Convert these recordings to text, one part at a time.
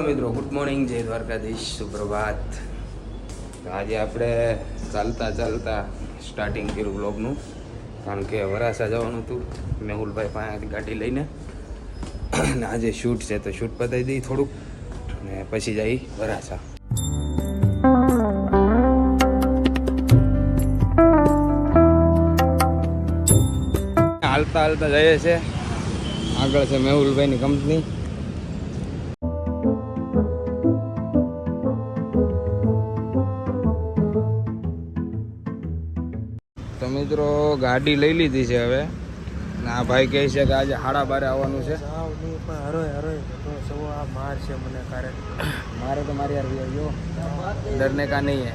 મિત્રો good morning જય દ્વારકાધીશ, સુપ્રભાત. આજે આપણે ચાલતા ચાલતા સ્ટાર્ટિંગ કર્યું બ્લોગનું કારણ કે વરાસા જવાનું હતું, મેહુલભાઈ પાસેથી ગાડી લઈને. અને આજે શૂટ છે, તો શૂટ પતાવી દઈ થોડુંક. ને પછી જઈ વરાસા હાલતા હાલતા જઈએ છે આગળ છે મેહુલભાઈની કંપની તો મિત્રો ગાડી લઈ લીધી છે હવે. ને આ ભાઈ કહે છે કે આજે હાડા બારે આવવાનું છે. માર છે મને મારે તો મારી યાર ગયો ડરને કા નહીં હે.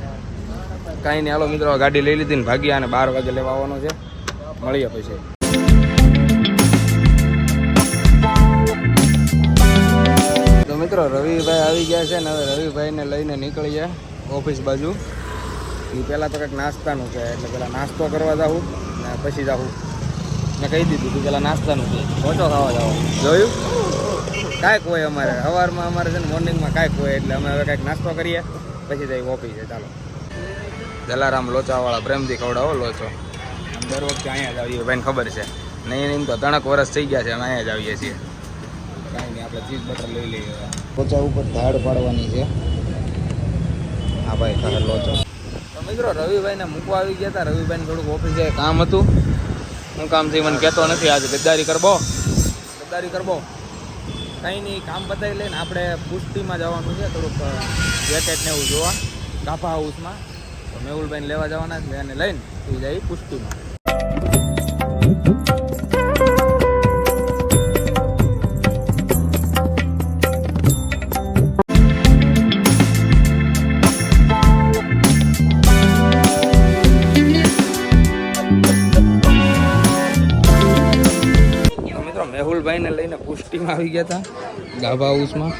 કાંઈ નહીં. હાલો મિત્રો ગાડી લઈ લીધી ને ભાગ્યા અને બાર વાગે લેવા આવવાનો છે. મળીએ પછી. તો મિત્રો રવિભાઈ આવી ગયા છે ને હવે રવિભાઈને લઈને નીકળીએ ઓફિસ બાજુ. એ પહેલાં તો કંઈક નાસ્તાનું છે, એટલે પહેલાં નાસ્તો કરવા જાઉં ને પછી જાઉં. મેં કહી દીધું તું પહેલાં નાસ્તાનું છે. ઓછો ખાવા જાવ જોયું? કાંઈક હોય અમારે. સવારમાં અમારે છે ને મોર્નિંગમાં કાંઈક હોય, એટલે અમે હવે કાંઈક નાસ્તો કરીએ, પછી જઈ ઓફિસે. ચાલો. જલારામ લોચાવાળા પ્રેમથી ખવડાવો લોચો. દર વખતે અહીંયા જ આવીએ. ભાઈને ખબર છે. નહીં નહીં તો ત્રણેક વર્ષ થઈ ગયા છે, અમે અહીંયા જ આવીએ છીએ. કાંઈ નહીં, આપણે ચીઝ બટર લઈ લઈએ. લોચા ઉપર ધાડ પાડવાની છે. હા ભાઈ ખબર લોચો. મિત્રો, રવિભાઈને મૂકવા આવી ગયા હતા. રવિભાઈને થોડુંક ઓફિસે કામ હતું. હું કામ થઈ મને કહેતો નથી, આજે ગદ્દારી કરબો. ગદ્દારી કરબો. કંઈ નહીં, કામ પતાવી લઈને આપણે પુષ્ટિમાં જવાનું છે. થોડુંક જેકેટ ને એવું જોવા. ગાફા હાઉસમાં. તો મેહુલભાઈને લેવા જવાના છે. એને લઈને એ જાય પુષ્ટિમાં. પુષ્ટિમાં આવી ગયા હતા ગાભા હાઉસમાં.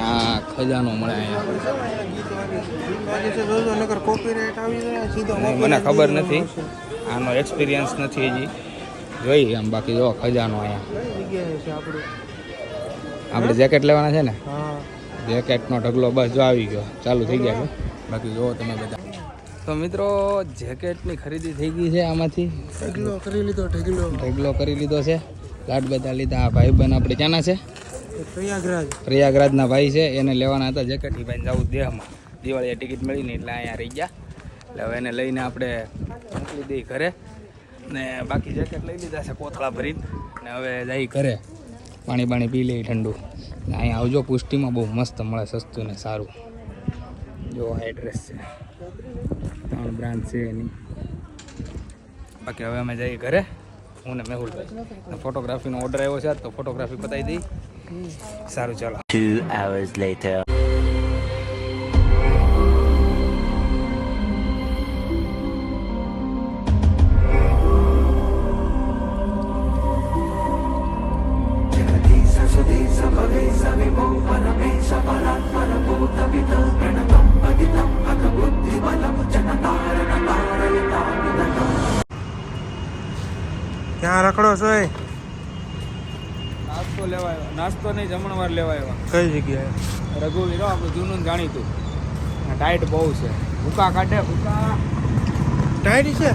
આ ખજાનો મળે અહીંયા. મને ખબર નથી. આનો એક્સપિરિયન્સ નથી હજી. જોઈ આમ બાકી જો ખજાનો અહીંયા. આપણું જેકેટ લેવાના છે ને? જેકેટનો ઢગલો બસ જો આવી ગયો. ચાલુ થઈ ગયા બાકી જો તમે બધા. તો મિત્રો જેકેટની ખરીદી થઈ ગઈ છે આમાંથી. ઢગલો કરી લીધો ઢગલો. ઢગલો કરી લીધો છે. લાડ બધા લીધા. આ ભાઈ બહેન આપણે ક્યાંના છે? પ્રયાગરાજ. પ્રયાગરાજના ભાઈ છે. એને લેવાના હતા જેકેટ ભાઈ જવું દેહમાં. દિવાળીએ ટિકિટ મળી નહીં એટલે અહીંયા રહી ગયા. એટલે હવે એને લઈને આપણે મોકલી દઈએ ઘરે. ને બાકી જેકેટ લઈ લીધા છે કોથળા ભરીને. ને હવે જઈ ઘરે. પાણી પાણી પી લઈએ ઠંડુ. અહીંયા આવજો પુષ્ટિમાં બહુ મસ્ત મળે સસ્તું ને સારું. જો એડ્રેસ છે. ત્રણ બ્રાન્ચ છે એની. બાકી હવે અમે જઈએ ઘરે. હું ને મેહુલભાઈ ફોટોગ્રાફીનો ઓર્ડર આવ્યો છે તો ફોટોગ્રાફી બતાવી દઈ. સારું, ચાલો. Two hours later. ક્યાં રખડો છો એ? નાસ્તો લેવા આવ્યા નાસ્તો નહીં જમણવાર લેવા આવ્યા કઈ જગ્યાએ? રઘુવીર આપણું જૂનું જાણીતું. ટાઈટ બહુ છે. ભૂકા કાઢે ભૂકા. ટાઈટ છે?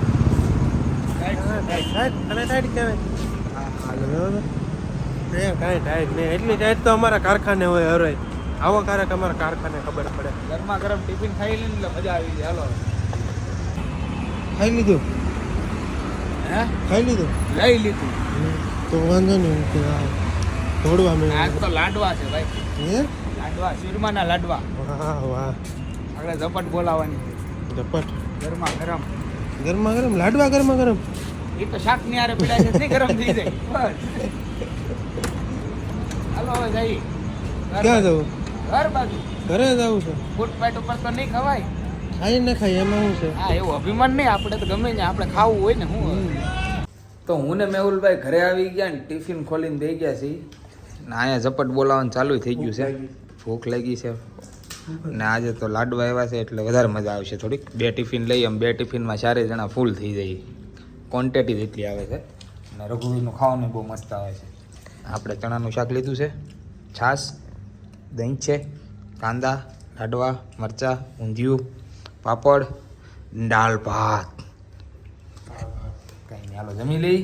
એટલી ટાઈટ તો અમારા કારખાને હોય હરોય. આવો કારક અમારા કારખાને ખબર પડે. ગરમા ગરમ ટિફિન ખાઈ લઈને મજા આવી જાય. હાલો. ખાઈ લીધું? હે? ખાઈ લીધું? લઈ લીધું. તો વાંધો નહીં દોડવા મેં આજ તો લાડવા છે ભાઈ. હે? લાડવા શીરમાના લાડવા. વાહ વાહ. આપણે ઝપટ બોલાવાની. ઝપટ? ગરમા ગરમ. ગરમા ગરમ? લાડવા ગરમા ગરમ? એ તો શાકની આરે પીડા છે ગરમ થઈ જાય. હાલો હવે જઈ ક્યાં જવું? ઘર બાજુ. ઘરે જવું છે? ફૂટપાથ ઉપર તો નહીં ખવાય. ખાઈ ને ખાઈ એમાં શું છે? હા એવું અભિમાન નહીં આપણે તો ગમે ને આપણે ખાવું હોય ને હું તો હું ને મેહુલભાઈ ઘરે આવી ગયા ને ટિફિન ખોલીને દઈ ગયા છીએ. ને અહીંયા ઝપટ બોલાવવાનું ચાલુ થઈ ગયું છે. ભૂખ લાગી. છે. ને આજે તો લાડવા આવ્યા છે એટલે વધારે મજા આવશે થોડીક. બે ટિફિન લઈ આમ બે ટિફિનમાં ચારે જણા ફૂલ થઈ જાય. ક્વોન્ટિટી જેટલી આવે છે. અને રઘુવીરનું ખાવાનું બહુ મસ્ત આવે છે. આપણે ચણાનું શાક લીધું છે. છાશ દહીં છે કાંદા લાડવા મરચાં ઊંધિયું પાપડ દાળ ભાત. કંઈ નહીં હાલો જમી લઈ.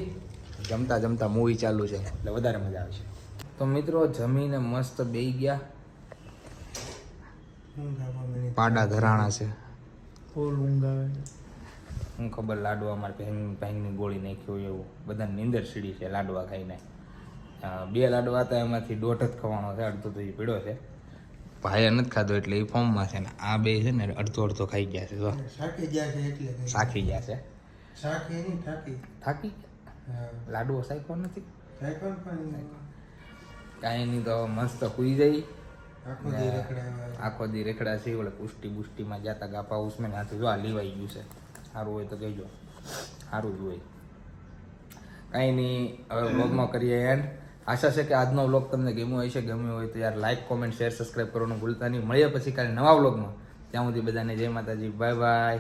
જમતા જમતા મૂવી ચાલુ છે એટલે વધારે મજા આવશે. તો મિત્રો જમીને મસ્ત બે ગયા. પાડા ધરાણા છે. હું ખબર લાડવા મારે પહેંગ પહેંગની ગોળી નાખી હોય એવું. બધા નીંદર સીડી છે લાડવા ખાઈને. બે લાડવા હતા એમાંથી દોઢ જ ખવાનો છે અડધો તો એ પીડો છે. ભાઈએ નથી ખાધો એટલે એ ફોર્મમાં છે ને આ બે છે ને અડધો અડધો ખાઈ ગયા છે તો શાકી ગયા છે એટલે કંઈ. ગયા છે. શાકી નહીં થાકી થાકી લાડવો સાખ્યો નથી? સાયકો પણ કાંઈ નહીં તો મસ્ત કુઈ જઈ. આખો દી રખડાવે. આખો દી રેખડા છે ઓલે પુષ્ટિ બુષ્ટિમાં જાતા ગાપા ઉસમે હાથે જો આ લેવાઈ ગયું છે. સારું હોય તો કહેજો. સારું જ હોય. કાંઈ નહીં હવે વ્લોગમાં કરીએ એન્ડ આશા છે કે આજનો વ્લોગ તમને ગમ્યો હશે, ગમ્યો હોય તો યાર લાઈક કોમેન્ટ શેર સબસ્ક્રાઈબ કરવાનું ભૂલતા નહીં. મળીએ પછી કાલે નવા વ્લોગમાં ત્યાં સુધી બધાને જય માતાજી. Bye bye